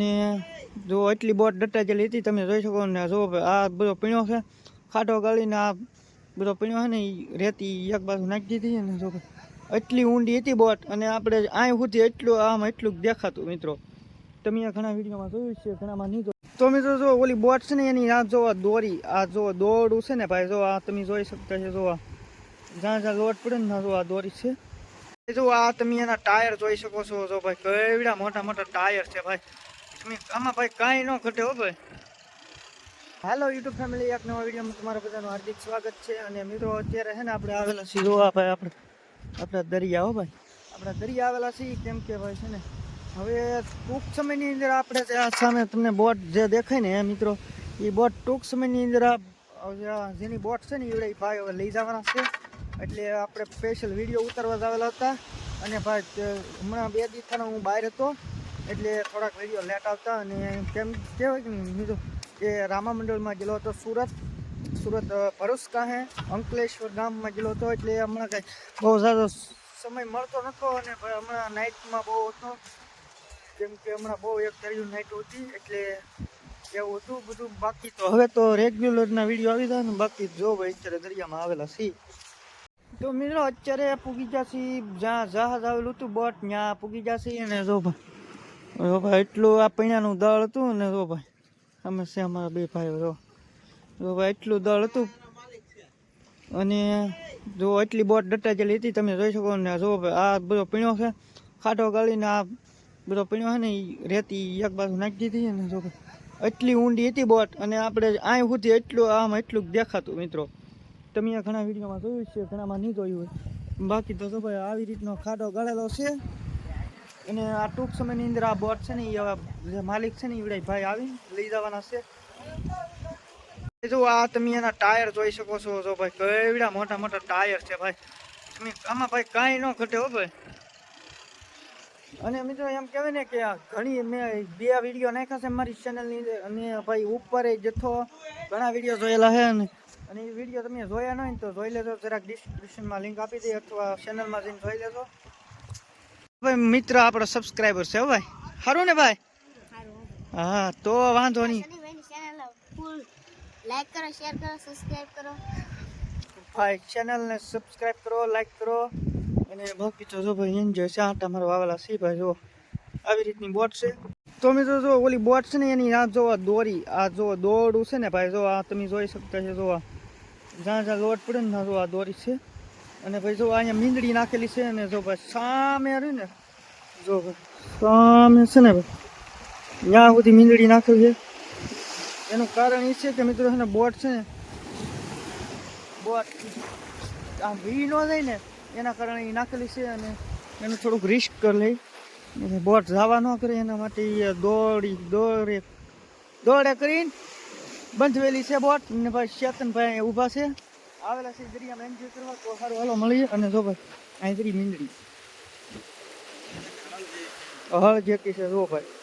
અને જો એટલી બોટ દટાજેલી હતી, તમે જોઈ શકો ને જો આ બધો પીણો છે, ખાટો ગાળીને આ બધો પીણો છે ને એ રેતી એક બાજુ નાખી દીધી ને, જો એટલી ઊંડી હતી બોટ અને આપણે આય સુધી એટલું આમ એટલું દેખાતું મિત્રો. તમે આ ઘણા વિડીયોમાં જોયું છે, ઘણામાં નહીં જોયું. તો મિત્રો જો ઓલી બોટ છે ને, એની આ જો દોરી, આ જો દોરડું છે ને ભાઈ, જો આ તમે જોઈ શકતા છો જો આ જ્યાં જ્યાં લોટ પડે ને, જો આ દોરી છે. જો આ તમે એના ટાયર જોઈ શકો છો, જો ભાઈ, કેવડા મોટા મોટા ટાયર છે ભાઈ. આમાં ભાઈ કાંઈ ન ઘટે હો ભાઈ. હાલો યુટ્યુબ ફેમિલી એક નવા વિડીયોમાં તમારા બધાનું હાર્દિક સ્વાગત છે અને મિત્રો અત્યારે છે ને આપણે આવેલા છીએ જોવા ભાઈ આપણે, આપણા દરિયા હો ભાઈ. આપણા દરિયા આવેલા છીએ, કેમ કે ભાઈ છે ને, હવે ટૂંક સમયની અંદર આપણે જે આ સામે તમને બોટ જે દેખાય ને મિત્રો, એ બોટ ટૂંક સમયની અંદર જેની બોટ છે ને એ ભાઈ હવે લઈ જવાના છે. એટલે આપણે સ્પેશિયલ વીડિયો ઉતારવા જ આવેલા હતા. અને ભાઈ હમણાં બે દિવસનો હું બહાર હતો. એટલે થોડાક વીડિયો લેટ આવતા અને કેમ કહેવાય કે મિત્રો એ રામા મંડળમાં ગયેલો હતો સુરત સુરત અ, ભરૂચ કાહે અંકલેશ્વર ગામમાં ગયેલો હતો એટલે હમણાં કાંઈ બહુ સારો સમય મળતો નહોતો અને ભાઈ હમણાં નાઇટમાં બહુ હતો. કેમ કે હમણાં બહુ એક તારીખ નાઇટ હતી એટલે એવું હતું બધું. બાકી તો હવે તો રેગ્યુલરના વીડિયો આવી જાય ને બાકી જો ભાઈ અત્યારે દરિયામાં આવેલા છીએ. તો મિત્રો અત્યારે પૂગી જશે જ્યાં જહાજ આવેલું હતું બોટ ત્યાં પૂગી જશે અને જો ભાઈ જો ભાઈ, એટલું આ પૈણાનું દળ હતું ને જો ભાઈ, અમે છે અમારા બે ભાઈઓ, જો. જો ભાઈ, એટલું દળ હતું. અને જો એટલી બોટ દટાજેલી હતી, તમે જોઈ શકો ને, જો આ બધો પીણો છે, ખાટો ગાળીને આ બધો પીણો છે ને એ રેતી એક બાજુ નાખી દીધી ને, જો એટલી ઊંડી હતી બોટ, અને આપણે આય સુધી એટલું, આમ એટલું જ દેખાતું, મિત્રો. તમે આ ઘણા વિડીયોમાં જોયું છે, ઘણામાં નહીં જોયું હોય. બાકી તો જો ભાઈ, આવી રીતનો ખાડો ગાળેલો છે. અને આ ટૂંક સમયની અંદર આ બોટ છે ને એ માલિક છે ને એ ભાઈ આવીને લઈ જવાના છે. જો આ તમે એના ટાયર જોઈ શકો છો. જો ભાઈ કેવડા મોટા મોટા ટાયર છે ભાઈ. તમે આમાં ભાઈ કાંઈ ન ઘટે હો ભાઈ. અને મિત્રો એમ કહેવાય ને કે ઘણી મેં બે વીડિયો નાખ્યા છે મારી ચેનલની અને ભાઈ ઉપર જથ્થો ઘણા વીડિયો જોયેલા છે અને અને એ વીડિયો તમે જોયા ન હોય તો જોઈ લેજો. જરાક ડિસ્ક્રિપ્શનમાં લિંક આપી દઈ અથવા ચેનલમાં જઈને જોઈ લેજો. ભાઈ, મિત્ર આપણો સબસ્ક્રાઈબર છે ભાઈ. સારું ને ભાઈ? હા, તો વાંધો નહીં. લાઈક કરો શેર કરો કરો ભાઈ કરો. અને બાકી જો ભાઈ એન્જોય છે. આટા મારો આવેલા છે ભાઈ, જો. આવી રીતની બોટ છે. તો મિત્રો, જો, ઓલી બોટ છે ને, એની આ જો દોરી, આ જો દોરડું છે ને ભાઈ, જો, આ તમે જોઈ શકતા છો, જો, આ જ્યાં જ્યાં લોટ પડે ને જો, આ દોરી છે. અને ભાઈ જો અહીંયા મીંદડી નાખેલી છે અને જો ભાઈ સામે રહ્યું ને, જો સામે છે ને ભાઈ, ત્યાં સુધી મીંદડી નાખેલી છે. એનું કારણ એ છે કે મિત્રો છે ને બોટ છે ને, બોટ આમ વી ન જાય ને, એના કારણે એ નાખેલી છે અને એનું થોડુંક રિસ્ક કરી લઈ. બોટ જવા ન કરે, એના માટે એ દોડી, દોડે દોડે કરીને બંધવેલી છે બોટ. ને ભાઈ ચેતનભાઈ ઊભા છે. આવેલા છે, દરિયામાં એન્જોય કરવા તો સારું હાલો મળીએ અને જો ભાઈ અહીં દરી મીંદડી હળ જેતી છે, જો ભાઈ.